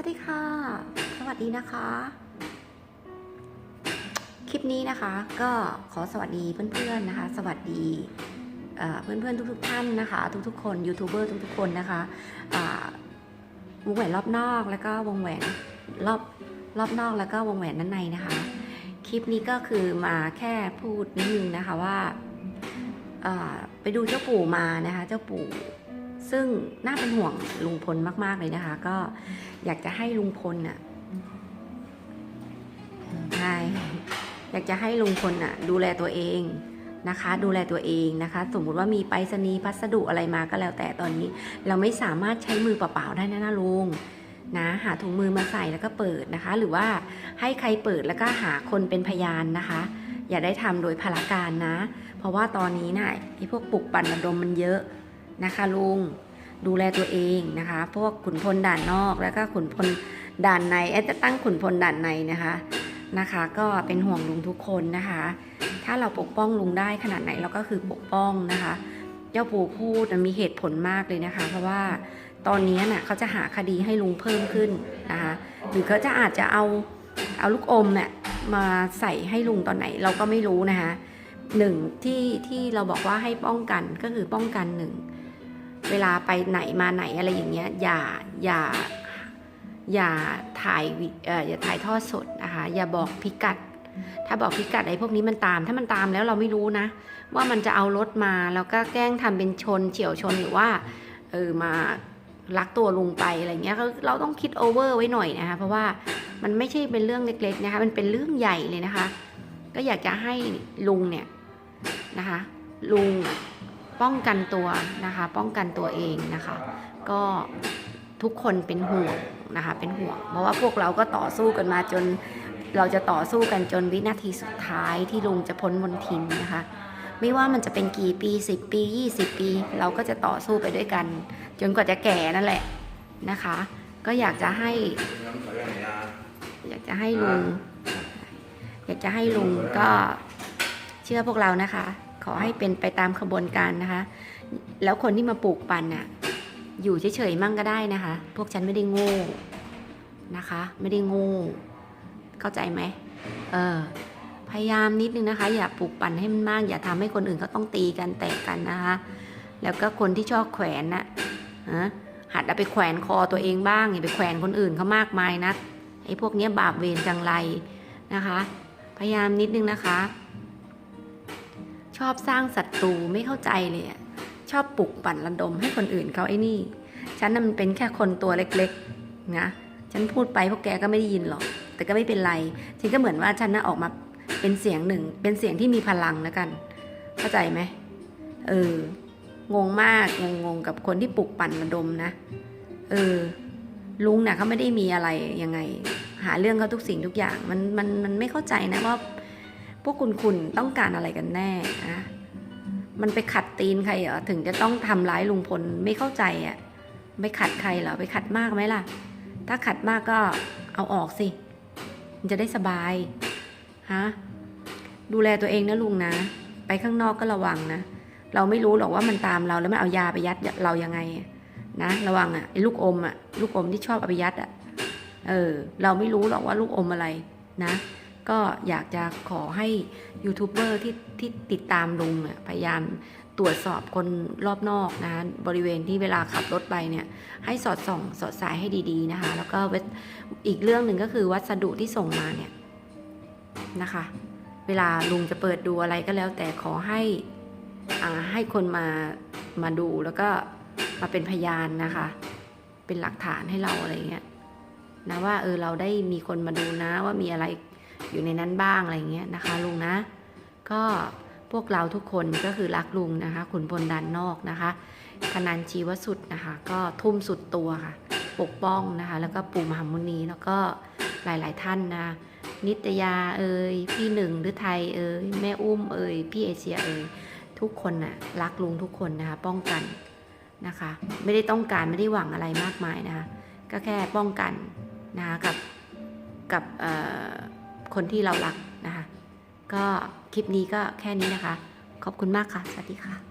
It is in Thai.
วัสดีค่ะ สวัสดีนะคะ คลิปนี้นะคะ ก็ขอสวัสดีเพื่อนๆนะคะ สวัสดีเพื่อนๆทุกๆท่านนะคะ ทุกๆคนยูทูบเบอร์ทุกๆคนนะคะวงแหวนรอบนอกแล้วก็วงแหวนรอบรอบนอกแล้วก็วงแหวนด้านในนะคะ คลิปนี้ก็คือมาแค่พูดนิดนึงนะคะว่าไปดูเจ้าปู่มานะคะ เจ้าปู่ซึ่งน่าเป็นห่วงลุงพลมาก ๆ เลยนะคะ ก็ อยากจะให้ลุงพลน่ะใช่อยากจะให้ลุงพลน่ะ ดูแลตัวเองนะคะ ดูแลตัวเองนะคะ สมมุติว่ามีไปรษณีย์พัสดุอะไรมาก็แล้ว แต่ตอนนี้ เราไม่สามารถใช้มือเปล่าๆได้นะนะลุงนะหาถุงมือมาใส่แล้วก็เปิดนะคะ หรือว่าให้ใครเปิดแล้วก็หาคนเป็นพยานนะคะ อย่าได้ทำโดยพละการนะ เพราะว่าตอนนี้นะ่ะไอ้พวกปลุกปั่นระดมมันเยอะนะคะลุง ดูแลตัวเองนะคะ พวกขุนพลด่านนอกแล้วก็ขุนพลด่านในแอดจะตั้งขุนพลด่านในนะคะนะคะ ก็เป็นห่วงลุงทุกคนนะคะ ถ้าเราปกป้องลุงได้ขนาดไหนเราก็คือปกป้องนะคะ เจ้าปู่พูดมันมีเหตุผลมากเลยนะคะ เพราะว่าตอนนี้น่ะเขาจะหาคดีให้ลุงเพิ่มขึ้นนะคะหรือเขาจะอาจจะเอาเอาลูกอมเนี่ยมาใส่ให้ลุงตอนไหนเราก็ไม่รู้นะคะหนึ่งที่ที่เราบอกว่าให้ป้องกันก็คือป้องกันหนึ่ง เวลาไปไหนมาไหนอะไรอย่างเงี้ยอย่าอย่าอย่าถ่ายวิเอ่ออย่าถ่ายทอดสดนะคะอย่าบอกพิกัด ถ้าบอกพิกัดไอ้พวกนี้มันตาม ถ้ามันตามแล้วเราไม่รู้นะ ว่ามันจะเอารถมาแล้วก็แกล้งทำเป็นชนเฉียวชนหรือว่าเออมาลักตัวลุงไปอะไรเงี้ยเราต้องคิดโอเวอร์ไว้หน่อยนะคะเพราะว่ามันไม่ใช่เป็นเรื่องเล็กๆนะคะมันเป็นเรื่องใหญ่เลยนะคะ ก็อยากจะให้ลุงเนี่ยนะคะลุง ป้องกันตัวนะคะ ป้องกันตัวเองนะคะ ก็ทุกคนเป็นห่วงนะคะ เป็นห่วง เพราะว่าพวกเราก็ต่อสู้กันมาจนเราจะต่อสู้กันจนวินาทีสุดท้ายที่ลุงจะพ้นมนทินนะคะ ไม่ว่ามันจะเป็นกี่ปี 10 ปี 20 ปี เราก็จะต่อสู้ไปด้วยกัน จนกว่าจะแก่นั่นแหละนะคะ ก็อยากจะให้ อยากจะให้ลุง อยากจะให้ลุงก็เชื่อพวกเรานะคะ ขอให้เป็นไปตามขบวนการนะคะ แล้วคนที่มาปลูกปั่นน่ะอยู่เฉยๆมั่งก็ได้นะคะ พวกฉันไม่ได้โง่นะคะ ไม่ได้โง่เข้าใจไหมเออพยายามนิดนึงนะคะ อย่าปลูกปั่นให้มันมาก อย่าทำให้คนอื่นเขาต้องตีกันแตกกันนะคะ แล้วก็คนที่ชอบแขวนน่ะฮะหัดเอาไปแขวนคอตัวเองบ้างอย่าไปแขวนคนอื่นเขามากมายนะไอ้พวกเนี้ยบาปเวรจังไรนะคะ พยายามนิดนึงนะคะ ชอบสร้างศัตรูไม่เข้าใจเลยอะชอบปลุกปั่นระดมให้คนอื่นเขาไอ้นี่ ฉันน่ะมันเป็นแค่คนตัวเล็กๆนะฉันพูดไปพวกแกก็ไม่ได้ยินหรอก แต่ก็ไม่เป็นไรฉันก็เหมือนว่าฉันน่ะออกมาเป็นเสียงหนึ่ง เป็นเสียงที่มีพลังแล้วกัน เข้าใจไหมเอองงมากงงงกับคนที่ปลุกปั่นระดมนะ เออ ลุงน่ะเขาไม่ได้มีอะไรยังไง หาเรื่องเขาทุกสิ่งทุกอย่าง มันมันมันไม่เข้าใจนะว่า พวกคุณคุณต้องการอะไรกันแน่นะมันไปขัดตีนใครเหรอถึงจะต้องทำร้ายลุงพลไม่เข้าใจอะ่ะไปขัดใครเหรอไปขัดมากไหมล่ะ ถ้าขัดมากก็เอาออกสิ มันจะได้สบายฮะดูแลตัวเองนะลุงนะ ไปข้างนอกก็ระวังนะ เราไม่รู้หรอกว่ามันตามเราแล้วมันเอายาไปยัดเรายังไงนะ ระวังอะ่ะไอ้ลูกอมอะ่ะลูกอมที่ชอบเอาไปยัดอะ่ะเออ เราไม่รู้หรอกว่าลูกอมอะไรนะ ก็อยากจะขอให้ยูทูบเบอร์ที่ที่ติดตามลุงอะพยายามตรวจสอบคนรอบนอกนะคะบริเวณที่เวลาขับรถไปเนี่ยให้สอดส่อง สอดสายให้ดีๆนะคะแล้วก็อีกเรื่องหนึ่งก็คือวัสดุที่ส่งมาเนี่ยนะคะ เวลาลุงจะเปิดดูอะไรก็แล้ว แต่ขอให้อ่าให้คนมามาดูแล้วก็มาเป็นพยานนะคะ เป็นหลักฐานให้เราอะไรเงี้ยนะว่าเออเราได้มีคนมาดูนะว่ามีอะไร อยู่ในนั้นบ้างอะไรเงี้ยนะคะลุงนะ ก็พวกเราทุกคนก็คือรักลุงนะคะขุนพลดันนอกนะคะคนันชีวสุดนะคะ ก็ทุ่มสุดตัวค่ะ ปกป้องนะคะ แล้วก็ปู่มหามุนีแล้วก็หลาย ๆ ท่านนะนิตยาเอ่ยพี่หนึ่งหรือไทยเอ่ยแม่อุ้มเอ่ยพี่เอเชียเอ่ยทุกคนน่ะรักลุงทุกคนนะคะ ป้องกันนะคะ ไม่ได้ต้องการไม่ได้หวังอะไรมากมายนะคะ ก็แค่ป้องกันนะคะกับกับเอ่อ คนที่เรารักนะคะ ก็คลิปนี้ก็แค่นี้นะคะ ขอบคุณมากค่ะ สวัสดีค่ะ